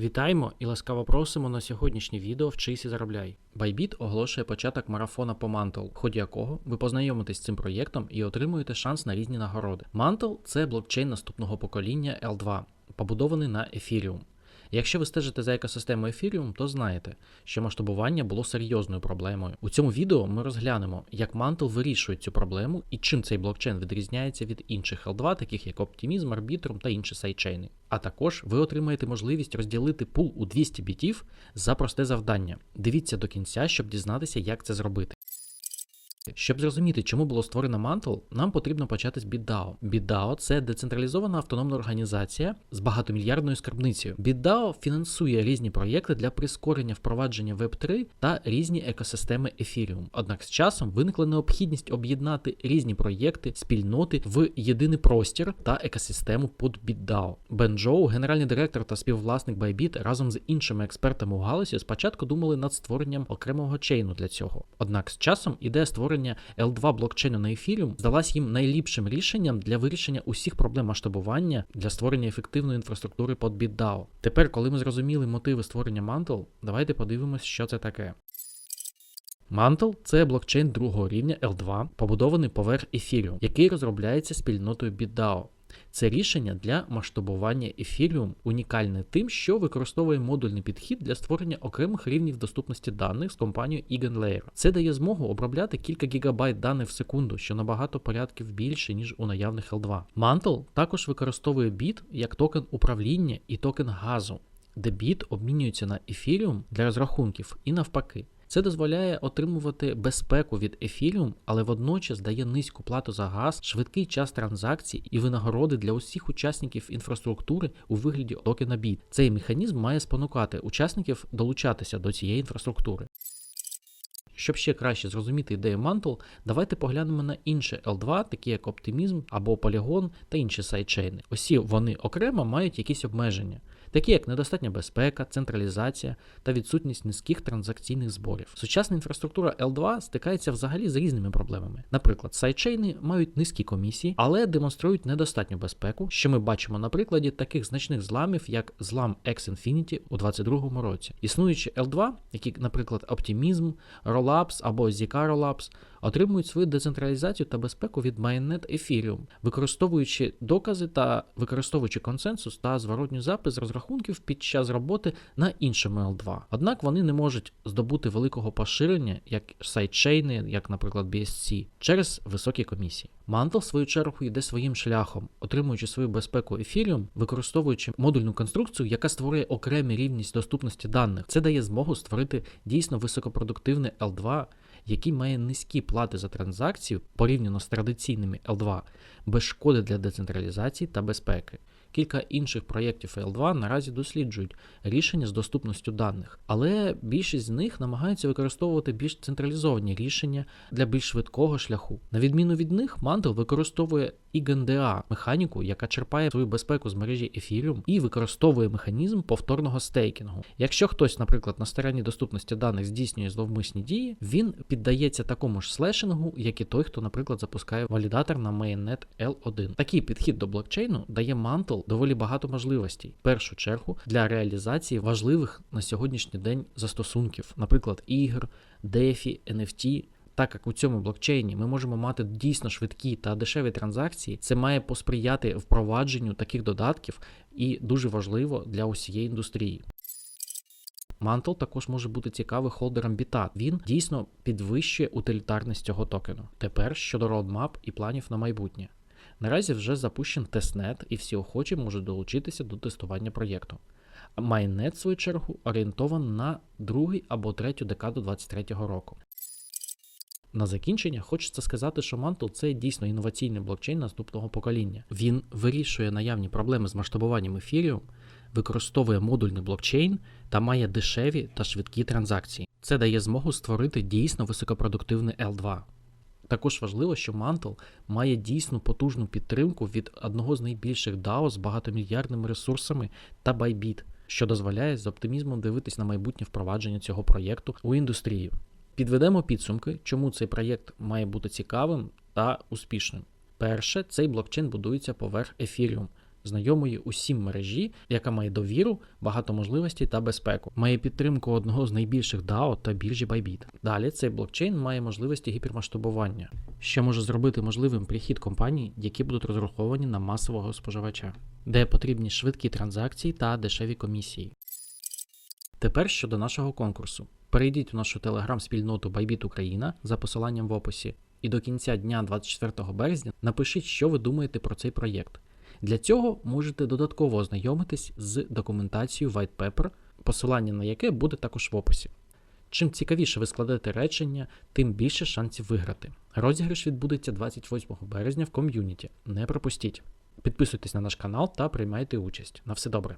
Вітаємо і ласкаво просимо на сьогоднішнє відео Вчись і заробляй. Байбіт оголошує початок марафона по Mantle, в ході якого ви познайомитесь з цим проєктом і отримуєте шанс на різні нагороди. Mantle – це блокчейн наступного покоління L2, побудований на Ethereum. Якщо ви стежите за екосистемою Ethereum, то знаєте, що масштабування було серйозною проблемою. У цьому відео ми розглянемо, як Mantle вирішує цю проблему і чим цей блокчейн відрізняється від інших L2, таких як Optimism, Arbitrum та інші сайдчейни. А також ви отримаєте можливість розділити пул у 200 бітів за просте завдання. Дивіться до кінця, щоб дізнатися, як це зробити. Щоб зрозуміти, чому було створено Mantle, нам потрібно почати з BitDAO. BitDAO – це децентралізована автономна організація з багатомільярдною скарбницею. BitDAO фінансує різні проєкти для прискорення впровадження Web3 та різні екосистеми Ethereum. Однак з часом виникла необхідність об'єднати різні проєкти, спільноти в єдиний простір та екосистему під BitDAO. Бен Джоу, генеральний директор та співвласник Bybit, разом з іншими експертами у галузі спочатку думали над створенням окремого чейну для цього. Однак з часом ідея створення L2 блокчейну на Ethereum здалась їм найліпшим рішенням для вирішення усіх проблем масштабування для створення ефективної інфраструктури під BitDAO. Тепер, коли ми зрозуміли мотиви створення Mantle, давайте подивимось, що це таке. Mantle – це блокчейн другого рівня L2, побудований поверх Ethereum, який розробляється спільнотою BitDAO. Це рішення для масштабування Ethereum унікальне тим, що використовує модульний підхід для створення окремих рівнів доступності даних з компанією EigenLayer. Це дає змогу обробляти кілька гігабайт даних в секунду, що набагато порядків більше, ніж у наявних L2. Mantle також використовує біт як токен управління і токен газу, де біт обмінюється на Ethereum для розрахунків і навпаки. Це дозволяє отримувати безпеку від Ethereum, але водночас дає низьку плату за газ, швидкий час транзакцій і винагороди для усіх учасників інфраструктури у вигляді токена BIT. Цей механізм має спонукати учасників долучатися до цієї інфраструктури. Щоб ще краще зрозуміти ідею Mantle, давайте поглянемо на інші L2, такі як Optimism або Polygon та інші сайдчейни. Усі вони окремо мають якісь обмеження, такі як недостатня безпека, централізація та відсутність низьких транзакційних зборів. Сучасна інфраструктура L2 стикається взагалі з різними проблемами. Наприклад, сайдчейни мають низькі комісії, але демонструють недостатню безпеку, що ми бачимо на прикладі таких значних зламів, як злам X Infinity у 2022 році. Існуючі L2, які, наприклад, Optimism, Rollups або ZK Rollups, отримують свою децентралізацію та безпеку від Mainnet Ethereum, використовуючи докази та використовуючи консенсус та зворотній запис розрахунків під час роботи на іншому L2. Однак вони не можуть здобути великого поширення, як сайдчейни, як, наприклад, BSC, через високі комісії. Mantle, в свою чергу, йде своїм шляхом, отримуючи свою безпеку Ethereum, використовуючи модульну конструкцію, яка створює окремі рівність доступності даних. Це дає змогу створити дійсно високопродуктивне L2, який має низькі плати за транзакцію порівняно з традиційними L2, без шкоди для децентралізації та безпеки. Кілька інших проєктів L2 наразі досліджують рішення з доступністю даних, але більшість з них намагаються використовувати більш централізовані рішення для більш швидкого шляху. На відміну від них, Mantle використовує EigenDA механіку, яка черпає свою безпеку з мережі Ethereum і використовує механізм повторного стейкінгу. Якщо хтось, наприклад, на стороні доступності даних здійснює зловмисні дії, він піддається такому ж слешингу, як і той, хто, наприклад, запускає валідатор на mainnet L1. Такий підхід до блокчейну дає Mantle доволі багато можливостей, в першу чергу для реалізації важливих на сьогоднішній день застосунків, наприклад, ігр, DeFi, NFT. Так як у цьому блокчейні ми можемо мати дійсно швидкі та дешеві транзакції, це має посприяти впровадженню таких додатків і дуже важливо для усієї індустрії. Mantle також може бути цікавий холдером біта. Він дійсно підвищує утилітарність цього токену. Тепер щодо roadmap і планів на майбутнє. Наразі вже запущен тестнет, і всі охочі можуть долучитися до тестування проєкту. Майнет, в свою чергу, орієнтований на другий або третю декаду 2023 року. На закінчення хочеться сказати, що Mantle – це дійсно інноваційний блокчейн наступного покоління. Він вирішує наявні проблеми з масштабуванням Ethereum, використовує модульний блокчейн та має дешеві та швидкі транзакції. Це дає змогу створити дійсно високопродуктивний L2. Також важливо, що Mantle має дійсну потужну підтримку від одного з найбільших DAO з багатомільярдними ресурсами та Bybit, що дозволяє з оптимізмом дивитись на майбутнє впровадження цього проєкту у індустрію. Підведемо підсумки, чому цей проєкт має бути цікавим та успішним. Перше, цей блокчейн будується поверх Ethereum знайомої усім мережі, яка має довіру, багато можливостей та безпеку. Має підтримку одного з найбільших DAO та біржі Bybit. Далі цей блокчейн має можливості гіпермасштабування, що може зробити можливим прихід компаній, які будуть розраховані на масового споживача, де потрібні швидкі транзакції та дешеві комісії. Тепер щодо нашого конкурсу. Перейдіть у нашу телеграм-спільноту Bybit Україна за посиланням в описі, і до кінця дня 24 березня напишіть, що ви думаєте про цей проєкт. Для цього можете додатково ознайомитись з документацією White Paper, посилання на яке буде також в описі. Чим цікавіше ви складете речення, тим більше шансів виграти. Розіграш відбудеться 28 березня в ком'юніті. Не пропустіть. Підписуйтесь на наш канал та приймайте участь. На все добре.